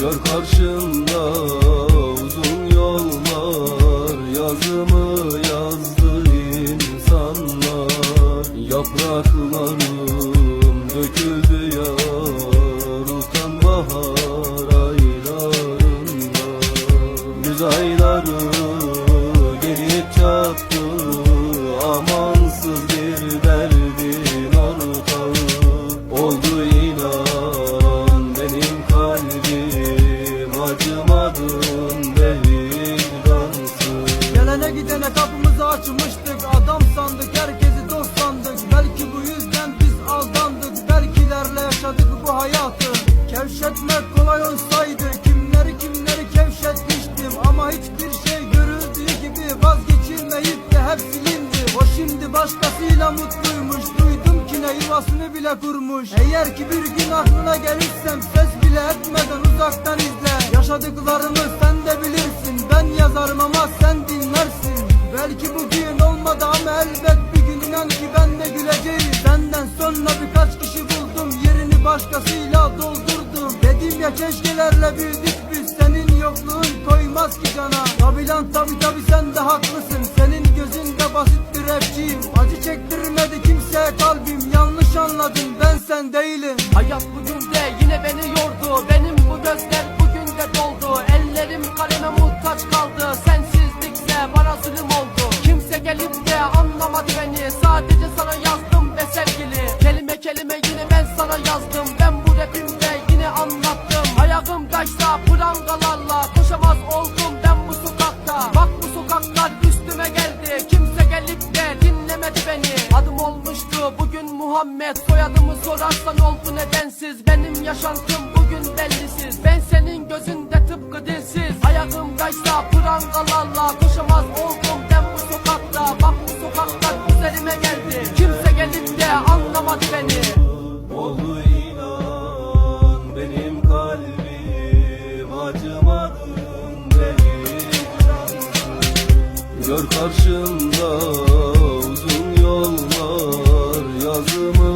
Gör karşında uzun yollar Yazımı yazdı insanlar. Yapraklarım döküldü yar Gelene gidene kapımızı açmıştık. Adam sandık herkesi dost sandık. Belki bu yüzden biz aldandık. Belkilerle yaşadık bu hayatı. Kevşetmek kolay olsaydı Kimleri kimleri kevşetmiştim. Ama hiçbir şey görüldüğü gibi Vazgeçilmeyip de hep silindi. O şimdi başkasıyla mutluymuş. Duydum ki ne yuvasını bile kurmuş. Eğer ki bir gün aklına gelirsem Ses bile etmeden uzaktan izle Yaşadıklarımı sen de bilirsin. Ben yazarım ama sen dinlersin. Belki bugün olmadı ama elbet bir gün inan ki ben de güleceğim. Senden sonra birkaç kişi buldum Yerini başkasıyla doldurdum. Dedim ya keşkelerle büyüdük biz Senin yokluğun koymaz ki cana. Tabi lan tabi tabi sen de haklısın. Senin gözünde basit bir rapçiyim. Acı çektirmedi kimseye kalbim. Yanlış anladın ben sen değilim. Hayat bugün de yine beni Muhammed Soyadımı sorarsan oldu nedensiz. Benim yaşantım bugün bellisiz. Ben senin gözünde tıpkı dilsiz. Ayağım kaçsa prangalarla Koşamaz oldum ben bu sokakta. Bak bu sokaklar üzerime geldi. Kimse gelip de anlamadı beni. Oldu inan benim kalbim Acımadın vicdansız Gör karşında uzun yollar Yazımı